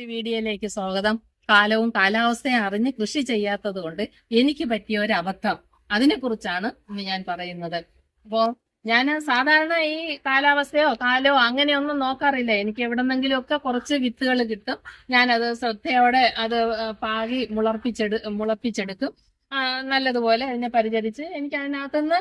ഈ വീഡിയോയിലേക്ക് സ്വാഗതം. കാലവും കാലാവസ്ഥയും അറിഞ്ഞ് കൃഷി ചെയ്യാത്തത് കൊണ്ട് എനിക്ക് പറ്റിയ ഒരു അബദ്ധം അതിനെ കുറിച്ചാണ് ഇന്ന് ഞാൻ പറയുന്നത്. അപ്പോ ഞാൻ സാധാരണ ഈ കാലാവസ്ഥയോ കാലോ അങ്ങനെയൊന്നും നോക്കാറില്ല. എനിക്ക് എവിടെന്നെങ്കിലും ഒക്കെ കുറച്ച് വിത്തുകൾ കിട്ടും. ഞാനത് ശ്രദ്ധയോടെ അത് പാകി മുളർപ്പിച്ചെടു മുളപ്പിച്ചെടുക്കും. നല്ലതുപോലെ അതിനെ പരിചരിച്ച് എനിക്ക് അതിനകത്തുനിന്ന്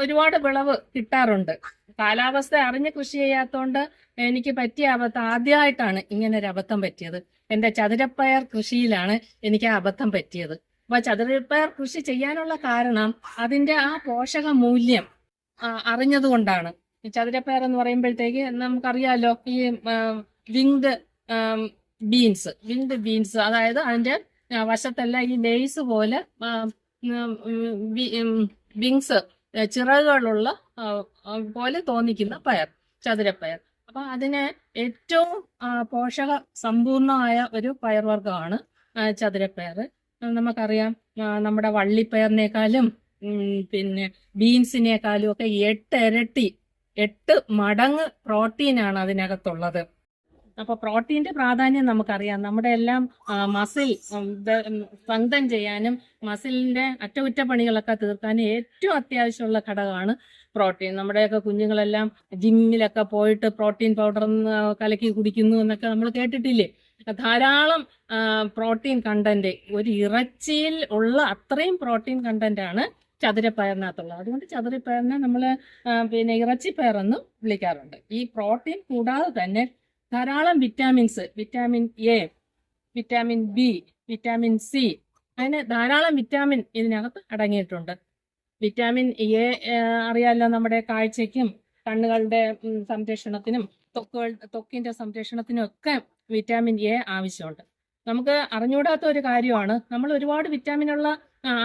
ഒരുപാട് വിളവ് കിട്ടാറുണ്ട്. കാലാവസ്ഥ അറിഞ്ഞ് കൃഷി ചെയ്യാത്തതുകൊണ്ട് എനിക്ക് പറ്റിയ അബദ്ധം ആദ്യമായിട്ടാണ് ഇങ്ങനെ ഒരു അബദ്ധം പറ്റിയത്. എന്റെ ചതുരപ്പയർ കൃഷിയിലാണ് എനിക്ക് ആ അബദ്ധം പറ്റിയത്. അപ്പൊ ചതുരപ്പയർ കൃഷി ചെയ്യാനുള്ള കാരണം അതിന്റെ ആ പോഷക മൂല്യം അറിഞ്ഞതുകൊണ്ടാണ് ചതുരപ്പയർ എന്ന് പറയുമ്പോഴത്തേക്ക് നമുക്കറിയാലോ ഈ വിങ്ഡ് ബീൻസ് വിങ്ഡ് ബീൻസ് അതായത് അതിന്റെ വശത്തെല്ലാം ഈ ലേസ് പോലെ വിങ്സ് ചിറകുകളുള്ള പോലെ തോന്നിക്കുന്ന പയർ ചതുരപ്പയർ അപ്പൊ അതിന് ഏറ്റവും പോഷക സമ്പൂർണമായ ഒരു പയർവർഗമാണ് ചതുരപ്പയർ നമുക്കറിയാം നമ്മുടെ വള്ളിപ്പയറിനേക്കാളും പിന്നെ ബീൻസിനേക്കാളും ഒക്കെ എട്ട് ഇരട്ടി എട്ട് മടങ്ങ് പ്രോട്ടീനാണ് അതിനകത്തുള്ളത്. അപ്പൊ പ്രോട്ടീന്റെ പ്രാധാന്യം നമുക്കറിയാം. നമ്മുടെ എല്ലാം മസിൽ സ്വന്തം ചെയ്യാനും മസിലിന്റെ അറ്റകുറ്റപ്പണികളൊക്കെ തീർക്കാനും ഏറ്റവും അത്യാവശ്യമുള്ള ഘടകമാണ് പ്രോട്ടീൻ. നമ്മുടെയൊക്കെ കുഞ്ഞുങ്ങളെല്ലാം ജിമ്മിലൊക്കെ പോയിട്ട് പ്രോട്ടീൻ പൗഡർ കലക്കി കുടിക്കുന്നു എന്നൊക്കെ നമ്മൾ കേട്ടിട്ടില്ലേ? ധാരാളം പ്രോട്ടീൻ കണ്ടന്റ് ഒരു ഇറച്ചിയിൽ ഉള്ള അത്രയും പ്രോട്ടീൻ കണ്ടന്റ് ആണ് ചതുരപ്പയറിനകത്തുള്ളത്. അതുകൊണ്ട് ചതുരപ്പയറിനെ നമ്മൾ പിന്നെ ഇറച്ചിപ്പയർ എന്ന് വിളിക്കാറുണ്ട്. ഈ പ്രോട്ടീൻ കൂടാതെ തന്നെ ധാരാളം vitamins vitamin A vitamin B vitamin C അങ്ങനെ ധാരാളം വിറ്റാമിൻ ഇതിനകത്ത് അടങ്ങിയിട്ടുണ്ട്. വിറ്റാമിൻ എ അറിയാമല്ലോ നമ്മുടെ കാഴ്ചയ്ക്കും കണ്ണുകളുടെ സംരക്ഷണത്തിനും ത്വക്കുകൾ ത്വക്കിന്റെ സംരക്ഷണത്തിനും ഒക്കെ വിറ്റാമിൻ എ ആവശ്യമുണ്ട്. നമുക്ക് അറിഞ്ഞുകൂടാത്ത ഒരു കാര്യമാണ്. നമ്മൾ ഒരുപാട് വിറ്റാമിനുള്ള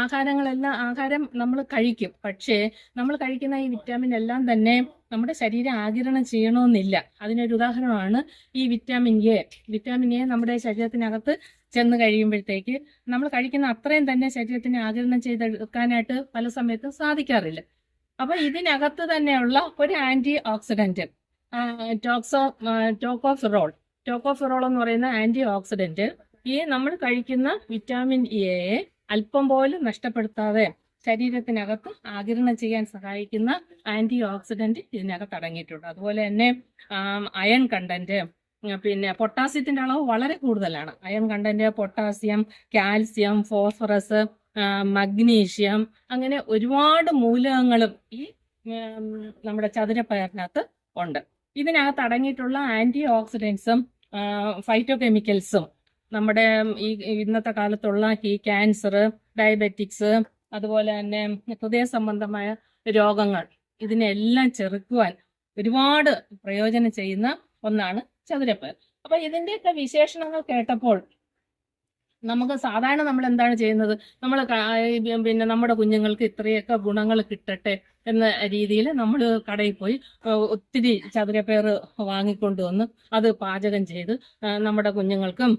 ആഹാരങ്ങളെല്ലാം ആഹാരം നമ്മൾ കഴിക്കും. പക്ഷേ നമ്മൾ കഴിക്കുന്ന ഈ വിറ്റാമിൻ എല്ലാം തന്നെ നമ്മുടെ ശരീരം ആകിരണം ചെയ്യണമെന്നില്ല. അതിനൊരു ഉദാഹരണമാണ് ഈ വിറ്റാമിൻ എ വിറ്റാമിൻ എ നമ്മുടെ ശരീരത്തിനകത്ത് ചെന്ന് കഴിയുമ്പോഴത്തേക്ക് നമ്മൾ കഴിക്കുന്ന അത്രയും തന്നെ ശരീരത്തിന് ആകിരണം ചെയ്തെടുക്കാനായിട്ട് പല സമയത്തും സാധിക്കാറില്ല. അപ്പൊ ഇതിനകത്ത് തന്നെയുള്ള ഒരു ആന്റി ഓക്സിഡന്റ് ടോക്സോ ടോക്കോഫിറോൾ ടോക്കോഫിറോൾ എന്ന് പറയുന്ന ആന്റി ഓക്സിഡന്റ് ഈ നമ്മൾ കഴിക്കുന്ന വിറ്റാമിൻ എ അല്പം പോലും നഷ്ടപ്പെടുത്താതെ ശരീരത്തിനകത്ത് ആകിരണം ചെയ്യാൻ സഹായിക്കുന്ന ആന്റി ഓക്സിഡന്റ് ഇതിനകത്ത് അടങ്ങിയിട്ടുണ്ട്. അതുപോലെ തന്നെ അയൺ കണ്ടന്റ് പിന്നെ പൊട്ടാസ്യത്തിന്റെ അളവ് വളരെ കൂടുതലാണ്. Iron content potassium calcium phosphorus magnesium അങ്ങനെ ഒരുപാട് മൂലകങ്ങളും ഈ നമ്മുടെ ചതുരപ്പയറിനകത്ത് ഉണ്ട്. ഇതിനകത്ത് അടങ്ങിയിട്ടുള്ള ആന്റി ഓക്സിഡൻസും ഫൈറ്റോ കെമിക്കൽസും നമ്മുടെ ഈ ഇന്നത്തെ കാലത്തുള്ള ഈ ക്യാൻസർ ഡയബറ്റിക്സ് അതുപോലെ തന്നെ ഹൃദയ സംബന്ധമായ രോഗങ്ങൾ ഇതിനെല്ലാം ചെറുക്കുവാൻ ഒരുപാട് പ്രയോജനം ചെയ്യുന്ന ഒന്നാണ് ചതുരപ്പയർ അപ്പൊ ഇതിന്റെയൊക്കെ വിശേഷണങ്ങൾ കേട്ടപ്പോൾ നമുക്ക് സാധാരണ നമ്മൾ എന്താണ് ചെയ്യുന്നത്? നമ്മൾ പിന്നെ നമ്മുടെ കുഞ്ഞുങ്ങൾക്ക് ഇത്രയൊക്കെ ഗുണങ്ങൾ കിട്ടട്ടെ എന്ന രീതിയിൽ നമ്മൾ കടയിൽ പോയി ഒത്തിരി ചതുരപ്പേർ വാങ്ങിക്കൊണ്ട് വന്ന് അത് പാചകം ചെയ്ത് നമ്മുടെ കുഞ്ഞുങ്ങൾക്കും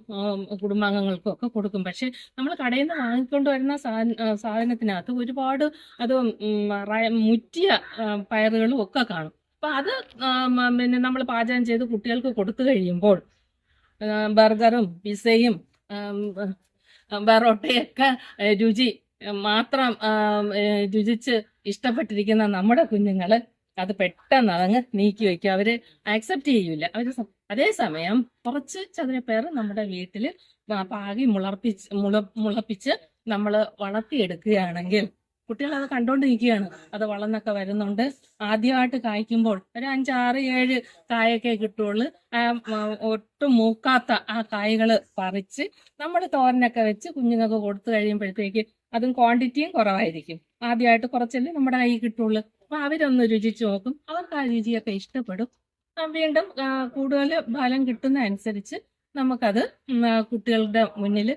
കുടുംബാംഗങ്ങൾക്കും ഒക്കെ കൊടുക്കും. പക്ഷെ നമ്മൾ കടയിൽ നിന്ന് വാങ്ങിക്കൊണ്ട് വരുന്ന സാധനത്തിനകത്ത് ഒരുപാട് അത് മുറ്റിയ പയറുകളും ഒക്കെ കാണും. അപ്പൊ അത് പിന്നെ നമ്മൾ പാചകം ചെയ്ത് കുട്ടികൾക്ക് കൊടുത്തു കഴിയുമ്പോൾ ബർഗറും പിസയും ബറോട്ടയൊക്കെ രുചി മാത്രം രുചിച്ച് ഇഷ്ടപ്പെട്ടിരിക്കുന്ന നമ്മുടെ കുഞ്ഞുങ്ങൾ അത് പെട്ടെന്ന് അതങ്ങ് നീക്കി വയ്ക്കും. അവർ ആക്സെപ്റ്റ് ചെയ്യൂല. അവർ അതേസമയം കുറച്ച് ചതുരപ്പേർ നമ്മുടെ വീട്ടിൽ പാകി മുളർപ്പിച്ച് മുള മുളപ്പിച്ച് നമ്മൾ വളർത്തിയെടുക്കുകയാണെങ്കിൽ കുട്ടികൾ അത് കണ്ടോണ്ടിരിക്കുകയാണ് അത് വളർന്നൊക്കെ വരുന്നുണ്ട്. ആദ്യമായിട്ട് കായ്ക്കുമ്പോൾ ഒരു അഞ്ചാറ് ഏഴ് കായൊക്കെ കിട്ടുള്ളൂ ഒട്ടും മൂക്കാത്ത ആ കായ്കൾ പറിച്ച് നമ്മൾ തോരനൊക്കെ വെച്ച് കുഞ്ഞുങ്ങൾക്ക് കൊടുത്തു കഴിയുമ്പോഴത്തേക്ക് അതും ക്വാണ്ടിറ്റിയും കുറവായിരിക്കും. ആദ്യമായിട്ട് കുറച്ചല്ലേ നമ്മുടെ കൈ കിട്ടുള്ളൂ അപ്പൊ അവരൊന്ന് രുചിച്ച് നോക്കും. അവർക്ക് ആ രുചിയൊക്കെ ഇഷ്ടപ്പെടും. വീണ്ടും കൂടുതൽ ഫലം കിട്ടുന്ന അനുസരിച്ച് നമുക്കത് കുട്ടികളുടെ മുന്നിൽ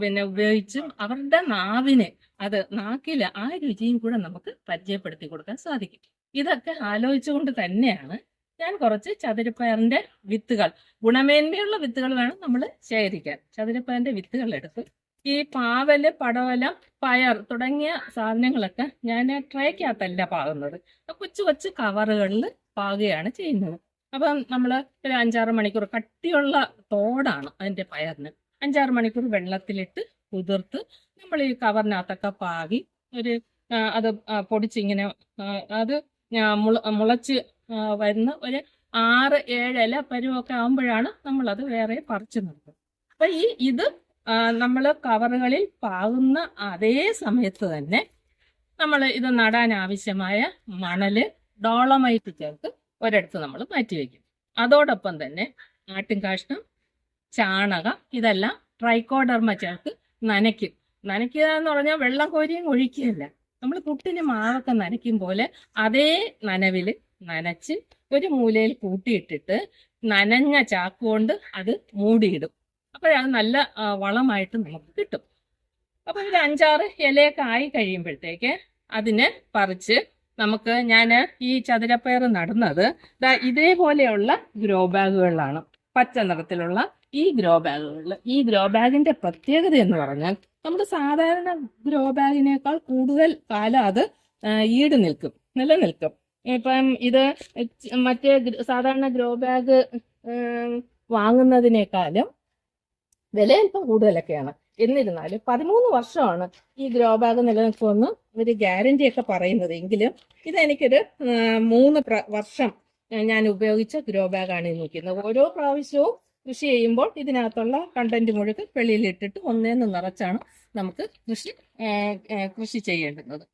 പിന്നെ ഉപയോഗിച്ചും അവരുടെ നാവിനെ അത് നാക്കിൽ ആ രുചിയും കൂടെ നമുക്ക് പരിചയപ്പെടുത്തി കൊടുക്കാൻ സാധിക്കും. ഇതൊക്കെ ആലോചിച്ചുകൊണ്ട് തന്നെയാണ് ഞാൻ കുറച്ച് ചതുരപ്പയറിന്റെ വിത്തുകൾ ഗുണമേന്മയുള്ള വിത്തുകൾ വേണം നമ്മൾ ശേഖരിക്കാൻ. ചതുരപ്പയറിന്റെ വിത്തുകൾ എടുത്ത് ഈ പാവൽ പടവലം പയർ തുടങ്ങിയ സാധനങ്ങളൊക്കെ ഞാൻ ട്രേക്കകത്തല്ല പാകുന്നത്. കൊച്ചു കൊച്ചു കവറുകളിൽ പാകുകയാണ് ചെയ്യുന്നത്. അപ്പം നമ്മൾ ഒരു അഞ്ചാറ് മണിക്കൂർ കട്ടിയുള്ള തോടാണ് അതിന്റെ പയറിന്. അഞ്ചാറ് മണിക്കൂർ വെള്ളത്തിലിട്ട് കുതിർത്ത് നമ്മൾ ഈ കവറിനകത്തൊക്കെ പാകി ഒരു അത് പൊടിച്ചിങ്ങനെ അത് മുള മുളച്ച് വരുന്ന ഒരു ആറ് ഏഴ് ഇല പരുവൊക്കെ ആകുമ്പോഴാണ് നമ്മളത് വേറെ പറിച്ചു നിർത്തുന്നത് അപ്പൊ ഈ ഇത് നമ്മൾ കവറുകളിൽ പാകുന്ന അതേ സമയത്ത് തന്നെ നമ്മൾ ഇത് നടാൻ ആവശ്യമായ മണൽ ഡോളമായിട്ട് ചേർത്ത് ഒരിടത്ത് നമ്മൾ മാറ്റി വയ്ക്കും അതോടൊപ്പം തന്നെ ആട്ടിൻകാഷ്ണം ചാണകം ഇതെല്ലാം ട്രൈക്കോഡർമ ചേർത്ത് നനയ്ക്കും. നനയ്ക്കുക എന്ന് പറഞ്ഞാൽ വെള്ളം കോരിയും ഒഴിക്കുകയല്ല. നമ്മൾ പുട്ടിന് മാവൊക്കെ നനയ്ക്കും പോലെ അതേ നനവിൽ നനച്ച് ഒരു മൂലയിൽ കൂട്ടിയിട്ടിട്ട് നനഞ്ഞ ചാക്ക് കൊണ്ട് അത് മൂടിയിടും. അപ്പോഴത് നല്ല വളമായിട്ട് നമുക്ക് കിട്ടും. അപ്പോൾ ഒരു അഞ്ചാറ് ഇലയൊക്കെ ആയി കഴിയുമ്പോഴത്തേക്ക് അതിനെ പറിച്ച് നമുക്ക് ഞാൻ ഈ ചതുരപ്പയർ നടുന്നത് ഇതേപോലെയുള്ള ഗ്രോ ബാഗുകളിലാണ് പച്ച നിറത്തിലുള്ള ഈ ഗ്രോ ബാഗുകളിൽ ഈ ഗ്രോ ബാഗിന്റെ പ്രത്യേകത എന്ന് പറഞ്ഞാൽ നമ്മുടെ സാധാരണ ഗ്രോ ബാഗിനേക്കാൾ കൂടുതൽ കാലം അത് ഈട് നിൽക്കും നിലനിൽക്കും. ഇപ്പം ഇത് മറ്റേ സാധാരണ ഗ്രോ ബാഗ് വാങ്ങുന്നതിനേക്കാളും വില അല്പം കൂടുതലൊക്കെയാണ്. എന്നിരുന്നാലും പതിമൂന്ന് വർഷമാണ് ഈ ഗ്രോ ബാഗ് നിലനിൽക്കുമെന്ന് ഒരു ഗ്യാരണ്ടി ഒക്കെ പറയുന്നത്. എങ്കിലും ഇതെനിക്കൊരു മൂന്ന് വർഷം ഞാൻ ഉപയോഗിച്ച ഗ്രോ ബാഗാണ് നിൽക്കുന്നത് ഓരോ പ്രാവശ്യവും കൃഷി ചെയ്യുമ്പോൾ ഇതിനകത്തുള്ള കണ്ടന്റ് മുഴുവൻ വെളിയിലിട്ടിട്ട് ഒന്നേന്ന് നിറച്ചാണ് നമുക്ക് കൃഷി കൃഷി ചെയ്യേണ്ടുന്നത്.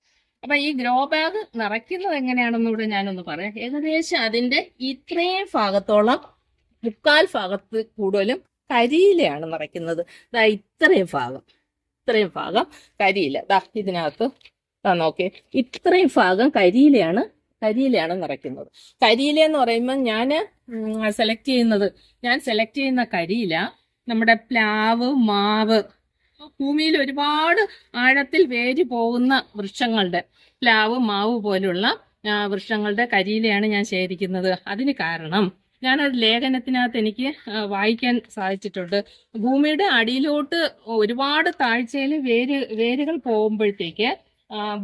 അപ്പൊ ഈ ഗ്രോ ബാഗ് നിറയ്ക്കുന്നത് എങ്ങനെയാണെന്ന് കൂടെ ഞാനൊന്ന് പറയാം. ഏകദേശം അതിന്റെ ഇത്രയും ഭാഗത്തോളം മുക്കാൽ ഭാഗത്ത് കൂടുതലും കരിയിലയാണ് നിറയ്ക്കുന്നത്. ദാ ഇത്രയും ഭാഗം. ഇത്രയും ഭാഗം കരിയില. ദാ ഇതിനകത്ത് ദാ നോക്കേ ഇത്രയും ഭാഗം കരിയിലയാണ് കരിയിലയാണ് നിറയ്ക്കുന്നത്. കരിയില എന്ന് പറയുമ്പോൾ ഞാൻ സെലക്ട് ചെയ്യുന്നത് ഞാൻ സെലക്ട് ചെയ്യുന്ന കരിയില നമ്മുടെ പ്ലാവ് മാവ് ഭൂമിയിൽ ഒരുപാട് ആഴത്തിൽ വേര് പോകുന്ന വൃക്ഷങ്ങളുടെ പ്ലാവ് മാവ് പോലുള്ള വൃക്ഷങ്ങളുടെ കരിയിലയാണ് ഞാൻ ശേഖരിക്കുന്നത്. അതിന് കാരണം ഞാനൊരു ലേഖനത്തിനകത്ത് എനിക്ക് വായിക്കാൻ സാധിച്ചിട്ടുണ്ട്. ഭൂമിയുടെ അടിയിലോട്ട് ഒരുപാട് താഴ്ചയിൽ വേര് വേരുകൾ പോകുമ്പോഴത്തേക്ക്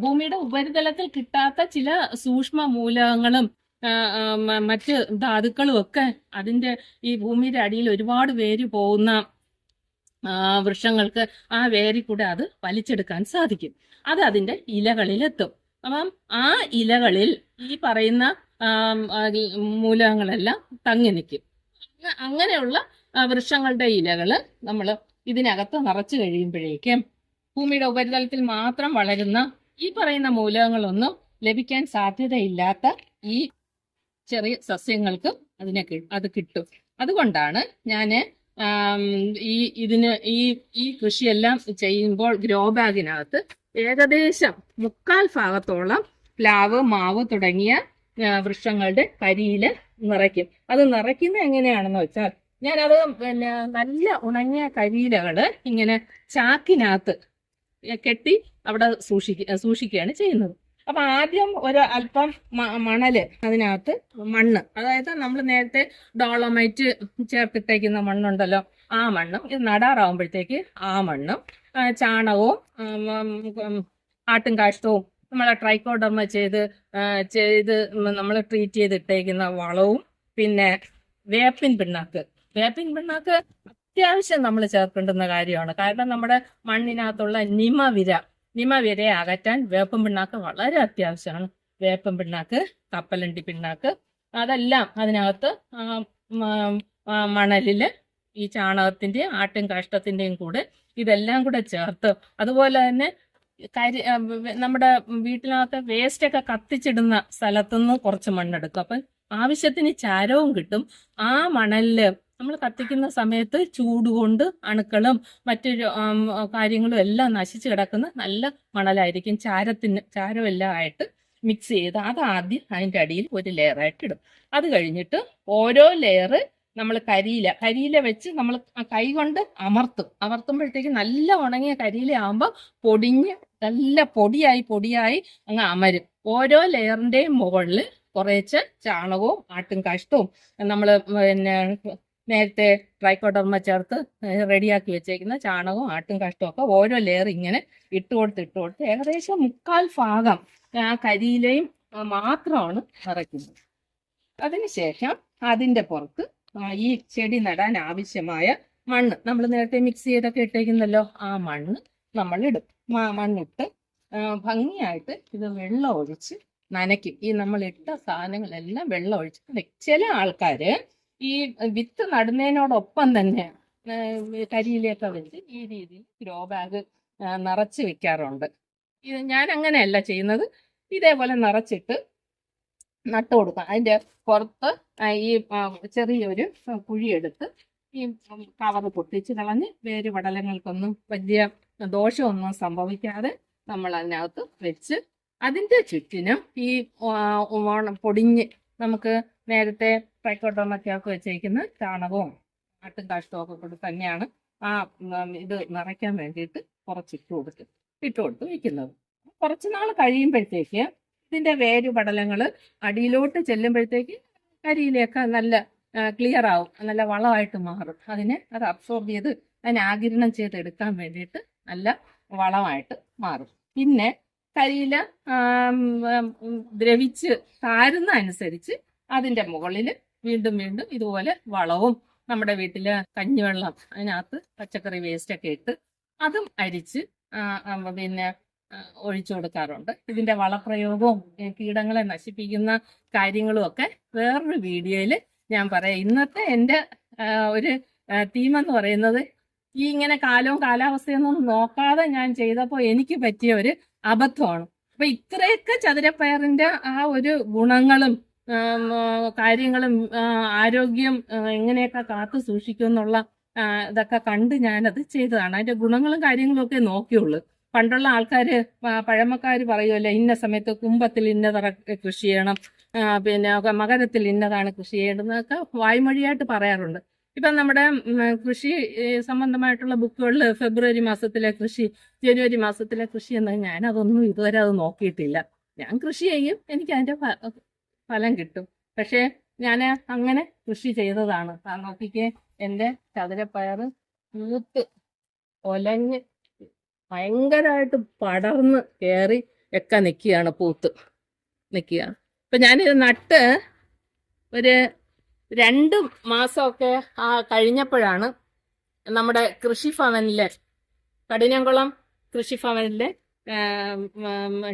ഭൂമിയുടെ ഉപരിതലത്തിൽ കിട്ടാത്ത ചില സൂക്ഷ്മ മൂലകങ്ങളും മറ്റ് ധാതുക്കളും ഒക്കെ അതിന്റെ ഈ ഭൂമിയുടെ അടിയിൽ ഒരുപാട് വേര് പോകുന്ന വൃക്ഷങ്ങൾക്ക് ആ വേരിൽ കൂടെ അത് വലിച്ചെടുക്കാൻ സാധിക്കും. അത് അതിന്റെ ഇലകളിലെത്തും. അപ്പം ആ ഇലകളിൽ ഈ പറയുന്ന മൂലകങ്ങളെല്ലാം തങ്ങി നിൽക്കും. അങ്ങനെയുള്ള വൃക്ഷങ്ങളുടെ ഇലകൾ നമ്മൾ ഇതിനകത്ത് നിറച്ചു കഴിയുമ്പോഴേക്കും ഭൂമിയുടെ ഉപരിതലത്തിൽ മാത്രം വളരുന്ന ഈ പറയുന്ന മൂലകങ്ങളൊന്നും ലഭിക്കാൻ സാധ്യതയില്ലാത്ത ഈ ചെറിയ സസ്യങ്ങൾക്ക് അതിനെ അത് കിട്ടും. അതുകൊണ്ടാണ് ഞാൻ ഈ ഇതിന് ഈ ഈ കൃഷിയെല്ലാം ചെയ്യുമ്പോൾ ഗ്രോ ബാഗിനകത്ത് ഏകദേശം മുക്കാൽ ഭാഗത്തോളം പ്ലാവ് മാവ് തുടങ്ങിയ വൃക്ഷങ്ങളുടെ കരിയിൽ നിറയ്ക്കും. അത് നിറയ്ക്കുന്നത് എങ്ങനെയാണെന്ന് വെച്ചാൽ ഞാനത് പിന്നെ നല്ല ഉണങ്ങിയ കരിയിലകൾ ഇങ്ങനെ ചാക്കിനകത്ത് കെട്ടി അവിടെ സൂക്ഷിക്ക സൂക്ഷിക്കുകയാണ് ചെയ്യുന്നത്. അപ്പൊ ആദ്യം ഒരു അല്പം മണൽ അതിനകത്ത് മണ്ണ് അതായത് നമ്മൾ നേരത്തെ ഡോളോമൈറ്റ് ചേർത്തിട്ടേക്കുന്ന മണ്ണുണ്ടല്ലോ ആ മണ്ണും ഇത് നടാറാവുമ്പോഴത്തേക്ക് ആ മണ്ണും ചാണകവും ഉം, ഉം, ആട്ടും കാഷ്ടവും നമ്മളെ ട്രൈക്കോഡർമ ചെയ്ത് ചെയ്ത് നമ്മൾ ട്രീറ്റ് ചെയ്തിട്ടേക്കുന്ന വളവും പിന്നെ വേപ്പിൻ പിണ്ണാക്ക്. വേപ്പിൻ പിണ്ണാക്ക് അത്യാവശ്യം നമ്മൾ ചേർക്കേണ്ടുന്ന കാര്യമാണ്. കാരണം നമ്മുടെ മണ്ണിനകത്തുള്ള നിമവിര നിമവിരയെ അകറ്റാൻ വേപ്പൻ പിണ്ണാക്ക് വളരെ അത്യാവശ്യമാണ്. വേപ്പൻ പിണ്ണാക്ക് കപ്പലണ്ടി പിണ്ണാക്ക് അതെല്ലാം അതിനകത്ത് മണലിൽ ഈ ചാണകത്തിന്റെയും ആട്ടും കാഷ്ടത്തിന്റെയും കൂടെ ഇതെല്ലാം കൂടെ ചേർത്ത് അതുപോലെ തന്നെ കരി നമ്മുടെ വീട്ടിനകത്ത് വേസ്റ്റൊക്കെ കത്തിച്ചിടുന്ന സ്ഥലത്തുനിന്ന് കുറച്ച് മണ്ണെടുക്കും. അപ്പം ആവശ്യത്തിന് ചാരവും കിട്ടും. ആ മണലിൽ നമ്മൾ കത്തിക്കുന്ന സമയത്ത് ചൂടുകൊണ്ട് അണുക്കളും മറ്റു കാര്യങ്ങളും എല്ലാം നശിച്ചു കിടക്കുന്ന നല്ല മണലായിരിക്കും. ചാരത്തിന് ചാരം എല്ലാം ആയിട്ട് മിക്സ് ചെയ്ത് അത് ആദ്യം അതിന്റെ അടിയിൽ ഒരു ലെയറായിട്ട് ഇടും. അത് കഴിഞ്ഞിട്ട് ഓരോ ലെയർ നമ്മൾ കരിയില കരിയില വെച്ച് നമ്മൾ കൈ കൊണ്ട് അമർത്തും. അമർത്തുമ്പോഴത്തേക്ക് നല്ല ഉണങ്ങിയ കരിയില ആകുമ്പോൾ പൊടിഞ്ഞ് നല്ല പൊടിയായി പൊടിയായി അങ്ങ് അമരും. ഓരോ ലെയറിന്റെയും മുകളിൽ കുറേച്ച് ചാണകവും ആട്ടും കാഷ്ടവും നമ്മൾ പിന്നെ നേരത്തെ ട്രൈക്കോട്ടർമ ചേർത്ത് റെഡിയാക്കി വെച്ചേക്കുന്ന ചാണകവും ആട്ടും കാഷ്ടവും ഒക്കെ ഓരോ ലെയർ ഇങ്ങനെ ഇട്ട് കൊടുത്ത് ഇട്ട് കൊടുത്ത് ഏകദേശം മുക്കാൽ ഭാഗം ആ കരിയിലയും മാത്രമാണ് നിറയ്ക്കുന്നത്. അതിനുശേഷം അതിന്റെ പുറത്ത് ഈ ചെടി നടാൻ ആവശ്യമായ മണ്ണ്. നമ്മൾ നേരത്തെ മിക്സ് ചെയ്തൊക്കെ ഇട്ടേക്കുന്നല്ലോ. ആ മണ്ണ് നമ്മൾ ഇടും മണ്ണിട്ട് ഭംഗിയായിട്ട് ഇത് വെള്ളം ഒഴിച്ച് നനയ്ക്കും. ഈ നമ്മൾ ഇട്ട സാധനങ്ങളെല്ലാം വെള്ളം ഒഴിച്ച് നനയ്ക്കും. ചില ആൾക്കാര് ഈ വിത്ത് നടുന്നതിനോടൊപ്പം തന്നെ കരിയിലൊക്കെ വെച്ച് ഈ രീതിയിൽ ഗ്രോ ബാഗ് നിറച്ച് വെക്കാറുണ്ട്. ഇത് ഞാൻ അങ്ങനെയല്ല ചെയ്യുന്നത്. ഇതേപോലെ നിറച്ചിട്ട് നട്ടു കൊടുക്കാം അതിന്റെ പുറത്ത് ഈ ചെറിയൊരു കുഴിയെടുത്ത് ഈ കവർ പൊട്ടിച്ച് കളഞ്ഞ് വേര് പടലങ്ങൾക്കൊന്നും വലിയ ദോഷമൊന്നും സംഭവിക്കാതെ നമ്മൾ അതിനകത്ത് വെച്ച് അതിന്റെ ചുറ്റിനും ഈ ഓണം പൊടിഞ്ഞ് നമുക്ക് നേരത്തെ ഒക്കെ വെച്ചേക്കുന്ന ചാണകവും ആട്ടും കാഷ്ടവും ഒക്കെ കൂടി തന്നെയാണ് ആ ഇത് നിറയ്ക്കാൻ വേണ്ടിയിട്ട് കുറച്ചിട്ട് കൊടുത്ത് ഇട്ട് കൊടുത്ത് വെക്കുന്നത്. കുറച്ച് നാൾ കഴിയുമ്പോഴത്തേക്ക് ഇതിന്റെ വേരുപടലങ്ങൾ അടിയിലോട്ട് ചെല്ലുമ്പോഴത്തേക്ക് കരിയിലേക്ക് നല്ല ക്ലിയർ ആവും. നല്ല വളമായിട്ട് മാറും. അതിനെ അത് അബ്സോർബ് ചെയ്ത് അതിനെ ആകിരണം ചെയ്ത് എടുക്കാൻ വേണ്ടിയിട്ട് നല്ല വളമായിട്ട് മാറും. പിന്നെ കരിയില ദ്രവിച്ച് താരുന്ന അനുസരിച്ച് അതിന്റെ മുകളിൽ വീണ്ടും വീണ്ടും ഇതുപോലെ വളവും നമ്മുടെ വീട്ടിലെ കഞ്ഞിവെള്ളം അതിനകത്ത് പച്ചക്കറി വേസ്റ്റൊക്കെ ഇട്ട് അതും അരിച്ച് പിന്നെ ഒഴിച്ചു കൊടുക്കാറുണ്ട്. ഇതിന്റെ വളപ്രയോഗവും കീടങ്ങളെ നശിപ്പിക്കുന്ന കാര്യങ്ങളും ഒക്കെ വേറൊരു വീഡിയോയിൽ ഞാൻ പറയാം. ഇന്നത്തെ എന്റെ ഒരു തീം എന്ന് പറയുന്നത് ഈ ഇങ്ങനെ കാലവും കാലാവസ്ഥയൊന്നും നോക്കാതെ ഞാൻ ചെയ്തപ്പോൾ എനിക്ക് പറ്റിയ ഒരു അബദ്ധമാണ്. അപ്പൊ ഇത്രയൊക്കെ ചതുരപ്പയറിന്റെ ആ ഒരു ഗുണങ്ങളും കാര്യങ്ങളും ആരോഗ്യം എങ്ങനെയൊക്കെ കാത്തു സൂക്ഷിക്കും എന്നുള്ള ഇതൊക്കെ കണ്ട് ഞാനത് ചെയ്തതാണ്. അതിന്റെ ഗുണങ്ങളും കാര്യങ്ങളും ഒക്കെ നോക്കിയുള്ളൂ. പണ്ടുള്ള ആൾക്കാർ പഴമക്കാർ പറയുമല്ലോ ഇന്ന സമയത്ത് കുംഭത്തിൽ ഇന്നതറ കൃഷി ചെയ്യണം. പിന്നെ മകരത്തിൽ ഇന്നതാണ് കൃഷി ചെയ്യേണ്ടതെന്നൊക്കെ വായ്മൊഴിയായിട്ട് പറയാറുണ്ട്. ഇപ്പം നമ്മുടെ കൃഷി സംബന്ധമായിട്ടുള്ള ബുക്കുകളിൽ ഫെബ്രുവരി മാസത്തിലെ കൃഷി ജനുവരി മാസത്തിലെ കൃഷി ഞാൻ അതൊന്നും ഇതുവരെ അത് നോക്കിയിട്ടില്ല. ഞാൻ കൃഷി ചെയ്യും എനിക്ക് അതിന്റെ ഫലം കിട്ടും. പക്ഷേ ഞാൻ അങ്ങനെ കൃഷി ചെയ്തതാണ്. നോക്കിക്കേ എന്റെ ചതുരപ്പയർ പൂത്ത് ഒലഞ്ഞ് ഭയങ്കരമായിട്ട് പടർന്ന് കയറി ഒക്കെ നിൽക്കുകയാണ് പൂത്ത്. നിൽക്കുക അപ്പം ഞാനിത് നട്ട് ഒരു രണ്ട് മാസമൊക്കെ ആ കഴിഞ്ഞപ്പോഴാണ് നമ്മുടെ കൃഷിഭവനിലെ കഠിനംകുളം കൃഷിഭവനിലെ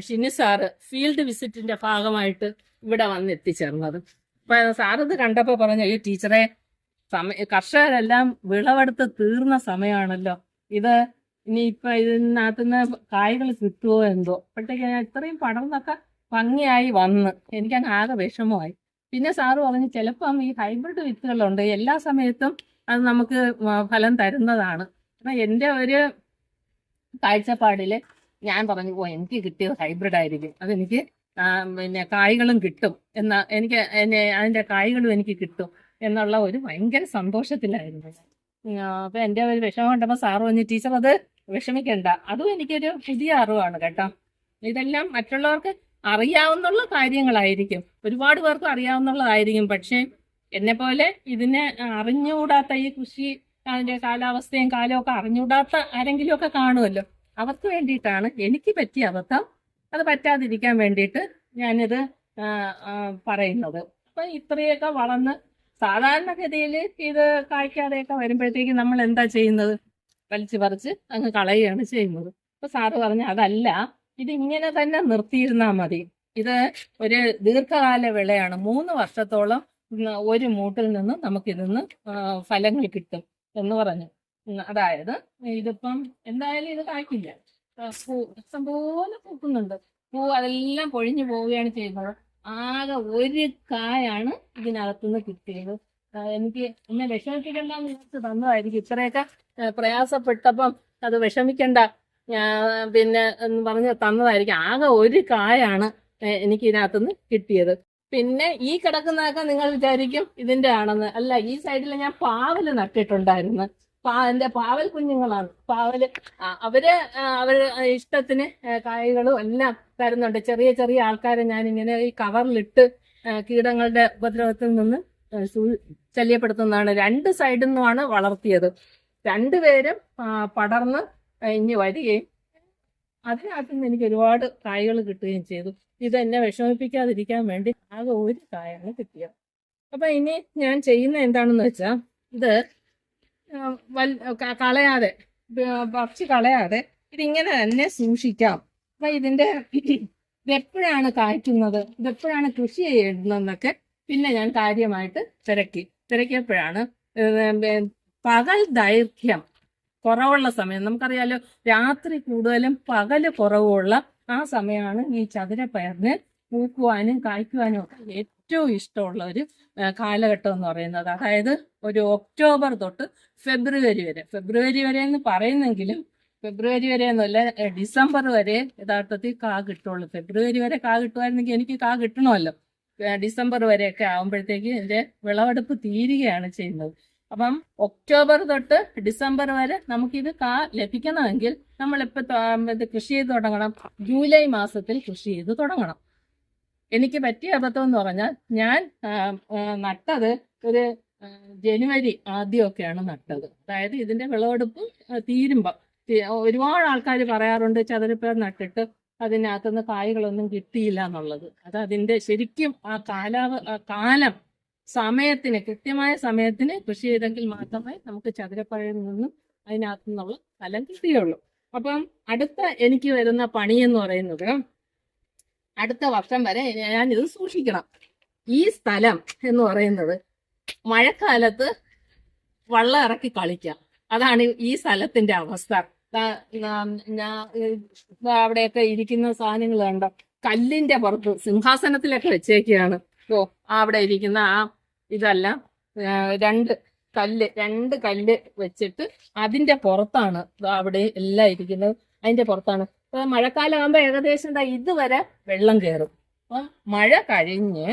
ഷിനു സാറ് ഫീൽഡ് വിസിറ്റിന്റെ ഭാഗമായിട്ട് ഇവിടെ വന്ന് എത്തിച്ചേർന്നത്. അപ്പൊ സാർ ഇത് കണ്ടപ്പോ പറഞ്ഞു ഈ ടീച്ചറെ സമയ കർഷകരെല്ലാം വിളവെടുത്ത് തീർന്ന സമയമാണല്ലോ ഇത് ഇനിയിപ്പൊ ഇതിനകത്തുനിന്ന് കായ്കൾ കിട്ടുമോ എന്തോ. അപ്പോഴത്തേക്ക് ഇത്രയും പടർന്നൊക്കെ ഭംഗിയായി വന്ന്. എനിക്കങ്ങ് ആകെ വിഷമമായി. പിന്നെ സാറ് പറഞ്ഞു ചിലപ്പം ഈ ഹൈബ്രിഡ് വിത്തുകളുണ്ട്. എല്ലാ സമയത്തും അത് നമുക്ക് ഫലം തരുന്നതാണ്. അപ്പൊ എന്റെ ഒരു കാഴ്ചപ്പാടിൽ ഞാൻ പറഞ്ഞു ഓ എനിക്ക് കിട്ടിയത് ഹൈബ്രിഡ് ആയിരിക്കും. അതെനിക്ക് പിന്നെ കായ്കളും കിട്ടും. എന്ന എനിക്ക് അതിന്റെ കായ്കളും എനിക്ക് കിട്ടും. എന്നുള്ള ഒരു ഭയങ്കര സന്തോഷത്തിലായിരുന്നു. അപ്പൊ എന്റെ ഒരു വിഷമം കണ്ടപ്പോ സാറ് പറഞ്ഞു ടീച്ചർ അത് വിഷമിക്കണ്ട. അതും എനിക്കൊരു പുതിയ അറിവാണ് കേട്ടോ. ഇതെല്ലാം മറ്റുള്ളവർക്ക് അറിയാവുന്ന കാര്യങ്ങളായിരിക്കും. ഒരുപാട് പേർക്ക് അറിയാവുന്നതായിരിക്കും പക്ഷെ എന്നെ പോലെ ഇതിനെ അറിഞ്ഞുകൂടാത്ത ഈ കൃഷി അതിന്റെ കാലാവസ്ഥയും കാലവും ഒക്കെ അറിഞ്ഞുകൂടാത്ത ആരെങ്കിലും ഒക്കെ കാണുമല്ലോ. അവർക്ക് വേണ്ടിയിട്ടാണ് എനിക്ക് പറ്റിയ അബദ്ധം. അത് പറ്റാതിരിക്കാൻ വേണ്ടിയിട്ട് ഞാനിത് പറയുന്നത്. അപ്പൊ ഇത്രയൊക്കെ വളർന്ന് സാധാരണഗതിയിൽ ഇത് കായ്ക്കാതെയൊക്കെ വരുമ്പോഴത്തേക്ക് നമ്മൾ എന്താ ചെയ്യുന്നത്? വലിച്ചു പറിച്ച് അങ്ങ് കളയുകയാണ് ചെയ്യുന്നത്. അപ്പൊ സാറ് പറഞ്ഞ അതല്ല ഇത് ഇങ്ങനെ തന്നെ നിർത്തിയിരുന്നാൽ മതി. ഇത് ഒരു ദീർഘകാല വിളയാണ്. മൂന്ന് വർഷത്തോളം ഒരു മൂട്ടിൽ നിന്ന് നമുക്ക് ഫലങ്ങൾ കിട്ടും. എന്ന് പറഞ്ഞു. അതായത് ഇതിപ്പം എന്തായാലും ഇത് കായ്ക്കില്ല. പൂ പൂ ഇഷ്ടംപോലെ പൂക്കുന്നുണ്ട്. പൂ അതെല്ലാം പൊഴിഞ്ഞു പോവുകയാണ് ചെയ്യുന്നത്. ആകെ ഒരു കായാണ് ഇതിനകത്തുനിന്ന് കിട്ടിയത്. എനിക്ക് എന്നെ വിഷമിപ്പിക്കണ്ടെന്ന് വിചാരിച്ച് തന്നതായിരിക്കും. ഇത്രയൊക്കെ പ്രയാസപ്പെട്ടപ്പം അത് വിഷമിക്കണ്ട. പിന്നെ എന്ന് പറഞ്ഞ് തന്നതായിരിക്കും. ആകെ ഒരു കായാണ് എനിക്ക് ഇതിനകത്തുനിന്ന് കിട്ടിയത്. പിന്നെ ഈ കിടക്കുന്നതൊക്കെ നിങ്ങൾ വിചാരിക്കും ഇതിന്റെ ആണെന്ന്. അല്ല ഈ സൈഡിൽ ഞാൻ പാവൽ നട്ടിട്ടുണ്ടായിരുന്നു. പാ എന്റെ പാവൽ കുഞ്ഞുങ്ങളാണ്. പാവൽ അവർ അവർ ഇഷ്ടത്തിന് കായകളും എല്ലാം തരുന്നുണ്ട്. ചെറിയ ചെറിയ ആൾക്കാരെ ഞാൻ ഇങ്ങനെ ഈ കവറിലിട്ട് കീടങ്ങളുടെ ഉപദ്രവത്തിൽ നിന്ന് ശല്യപ്പെടുത്തുന്നതാണ്. രണ്ട് സൈഡിൽ നിന്നുമാണ് വളർത്തിയത്. രണ്ടുപേരും പടർന്ന് ഇഞ്ഞ് വരികയും അതിനകത്ത് നിന്ന് എനിക്ക് ഒരുപാട് കായ്കൾ കിട്ടുകയും ചെയ്തു. ഇത് എന്നെ വിഷമിപ്പിക്കാതിരിക്കാൻ വേണ്ടി ആകെ ഒരു കായാണ് കിട്ടിയത്. അപ്പൊ ഇനി ഞാൻ ചെയ്യുന്ന എന്താണെന്ന് വെച്ചാൽ ഇത് വൽ കളയാതെ പറിച്ച് കളയാതെ ഇതിങ്ങനെ തന്നെ സൂക്ഷിക്കാം. അപ്പൊ ഇതിന്റെ ഇതെപ്പോഴാണ് കായ്ക്കുന്നത് ഇതെപ്പോഴാണ് കൃഷി ചെയ്യുന്നതെന്നൊക്കെ പിന്നെ ഞാൻ കാര്യമായിട്ട് തിരക്കി. തിരക്കിയപ്പോഴാണ് പകൽ ദൈർഘ്യം കുറവുള്ള സമയം. നമുക്കറിയാലോ രാത്രി കൂടുതലും പകൽ കുറവുള്ള ആ സമയമാണ് ഈ ചതുരപ്പയറിന് പൂക്കുവാനും കായ്ക്കുവാനും ഒക്കെ ഏറ്റവും ഇഷ്ടമുള്ള ഒരു കാലഘട്ടം എന്ന് പറയുന്നത്. അതായത് ഒരു ഒക്ടോബർ തൊട്ട് ഫെബ്രുവരി വരെ. ഫെബ്രുവരി വരെ എന്ന് പറയുന്നെങ്കിലും ഫെബ്രുവരി വരെ എന്നല്ല ഡിസംബർ വരെ യഥാർത്ഥത്തിൽ കാ കിട്ടുള്ളൂ. ഫെബ്രുവരി വരെ കാ കിട്ടുമായിരുന്നെങ്കിൽ എനിക്ക് കാ കിട്ടണമല്ലോ. ഡിസംബർ വരെയൊക്കെ ആകുമ്പോഴത്തേക്ക് ഇതിന്റെ വിളവെടുപ്പ് തീരുകയാണ് ചെയ്യുന്നത്. അപ്പം ഒക്ടോബർ തൊട്ട് ഡിസംബർ വരെ നമുക്കിത് കാ ലഭിക്കണമെങ്കിൽ നമ്മളിപ്പോൾ ഇത് കൃഷി ചെയ്ത് തുടങ്ങണം. ജൂലൈ മാസത്തിൽ കൃഷി ചെയ്ത് തുടങ്ങണം. എനിക്ക് പറ്റിയ അബദ്ധം എന്ന് പറഞ്ഞാൽ ഞാൻ നട്ടത് ഒരു ജനുവരി ആദ്യമൊക്കെയാണ് നട്ടത്. അതായത് ഇതിന്റെ വിളവെടുപ്പ് തീരുമ്പം. ഒരുപാട് ആൾക്കാർ പറയാറുണ്ട് ചതുരപ്പേർ നട്ടിട്ട് അതിനകത്തുനിന്ന് കായ്കളൊന്നും കിട്ടിയില്ല എന്നുള്ളത്. അത് അതിന്റെ ശരിക്കും ആ കാലാവ കാലം സമയത്തിന് കൃത്യമായ സമയത്തിന് കൃഷി ചെയ്തെങ്കിൽ മാത്രമേ നമുക്ക് ചതുരപ്പഴയിൽ നിന്നും അതിനകത്തു നിന്നുള്ള ഫലം കിട്ടുകയുള്ളൂ അപ്പം അടുത്ത എനിക്ക് വരുന്ന പണി എന്ന് പറയുന്നത് അടുത്ത വർഷം വരെ ഞാൻ ഇത് സൂക്ഷിക്കണം. ഈ സ്ഥലം എന്ന് പറയുന്നത് മഴക്കാലത്ത് വള്ളം ഇറക്കി കളിക്കാം. അതാണ് ഈ സ്ഥലത്തിന്റെ അവസ്ഥ. അവിടെയൊക്കെ ഇരിക്കുന്ന സാധനങ്ങൾ കണ്ടോ? കല്ലിന്റെ പുറത്ത് സിംഹാസനത്തിലൊക്കെ വെച്ചേക്കാണ് ഓ അവിടെ ഇരിക്കുന്ന ആ ഇതല്ല രണ്ട് കല്ല് രണ്ട് കല്ല് വെച്ചിട്ട് അതിന്റെ പുറത്താണ് അവിടെ എല്ലാം ഇരിക്കുന്നത്. അതിന്റെ പുറത്താണ്. മഴക്കാലമാകുമ്പോ ഏകദേശം എന്താ ഇതുവരെ വെള്ളം കയറും അപ്പം മഴ കഴിഞ്ഞ്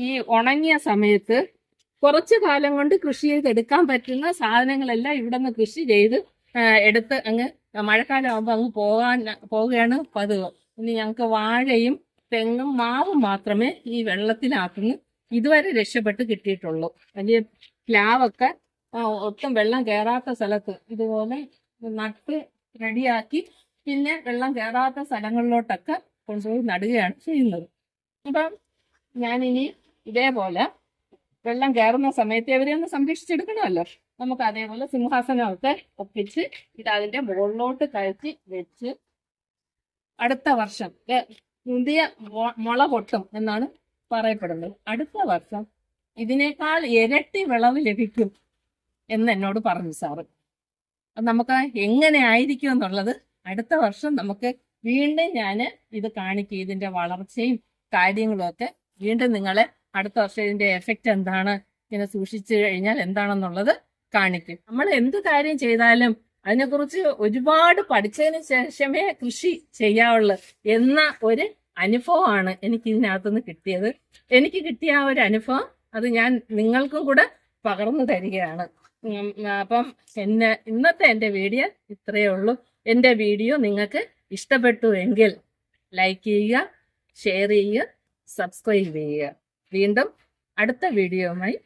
ഈ ഉണങ്ങിയ സമയത്ത് കുറച്ചു കാലം കൊണ്ട് കൃഷി ചെയ്തെടുക്കാൻ പറ്റുന്ന സാധനങ്ങളെല്ലാം ഇവിടെ നിന്ന് കൃഷി ചെയ്ത് എടുത്ത് അങ്ങ് മഴക്കാലം ആകുമ്പോൾ അങ്ങ് പോകാൻ പോവുകയാണ് പതിവ്. ഇനി ഞങ്ങൾക്ക് വാഴയും തെങ്ങും മാവും മാത്രമേ ഈ വെള്ളത്തിനകത്തുനിന്ന് ഇതുവരെ രക്ഷപ്പെട്ട് കിട്ടിയിട്ടുള്ളൂ. വലിയ പ്ലാവൊക്കെ ഒട്ടും വെള്ളം കയറാത്ത സ്ഥലത്ത് ഇതുപോലെ നട്ട് റെഡിയാക്കി പിന്നെ വെള്ളം കയറാത്ത സ്ഥലങ്ങളിലോട്ടൊക്കെ കൊണ്ടുപോയി നടുകയാണ് ചെയ്യുന്നത്. അപ്പം ഞാനിനി ഇതേപോലെ വെള്ളം കയറുന്ന സമയത്ത് ഇവരെ ഒന്ന് സംരക്ഷിച്ചെടുക്കണമല്ലോ. നമുക്ക് അതേപോലെ സിംഹാസനമൊക്കെ ഒപ്പിച്ച് ഇത് അതിന്റെ മുകളിലോട്ട് കയറ്റി വെച്ച് അടുത്ത വർഷം പുതിയ മുള പൊട്ടും എന്നാണ് പറയപ്പെടുന്നത്. അടുത്ത വർഷം ഇതിനേക്കാൾ ഇരട്ടി വിളവ് ലഭിക്കും എന്ന് എന്നോട് പറഞ്ഞു സാറ്. നമുക്ക് എങ്ങനെ ആയിരിക്കും എന്നുള്ളത് അടുത്ത വർഷം നമുക്ക് വീണ്ടും ഞാൻ ഇത് കാണിക്കും ഇതിന്റെ വളർച്ചയും കാര്യങ്ങളും ഒക്കെ. വീണ്ടും നിങ്ങളെ അടുത്ത വർഷം ഇതിന്റെ എഫക്റ്റ് എന്താണ്? ഇങ്ങനെ സൂക്ഷിച്ചു കഴിഞ്ഞാൽ എന്താണെന്നുള്ളത് കാണിക്കും. നമ്മൾ എന്ത് കാര്യം ചെയ്താലും അതിനെക്കുറിച്ച് ഒരുപാട് പഠിച്ചതിന് ശേഷമേ കൃഷി ചെയ്യാവുള്ളൂ എന്ന ഒരു അനുഭവമാണ് എനിക്ക് ഇതിനകത്തുനിന്ന് കിട്ടിയത്. എനിക്ക് കിട്ടിയ ആ ഒരു അനുഭവം അത് ഞാൻ നിങ്ങൾക്കും കൂടെ പകർന്നു തരികയാണ്. അപ്പം എന്നെ ഇന്നത്തെ എന്റെ വീഡിയോ ഇത്രയേ ഉള്ളൂ. എന്റെ വീഡിയോ നിങ്ങൾക്ക് ഇഷ്ടപ്പെട്ടു എങ്കിൽ ലൈക്ക് ചെയ്യുക ഷെയർ ചെയ്യുക സബ്സ്ക്രൈബ് ചെയ്യുക. വീണ്ടും അടുത്ത വീഡിയോയുമായി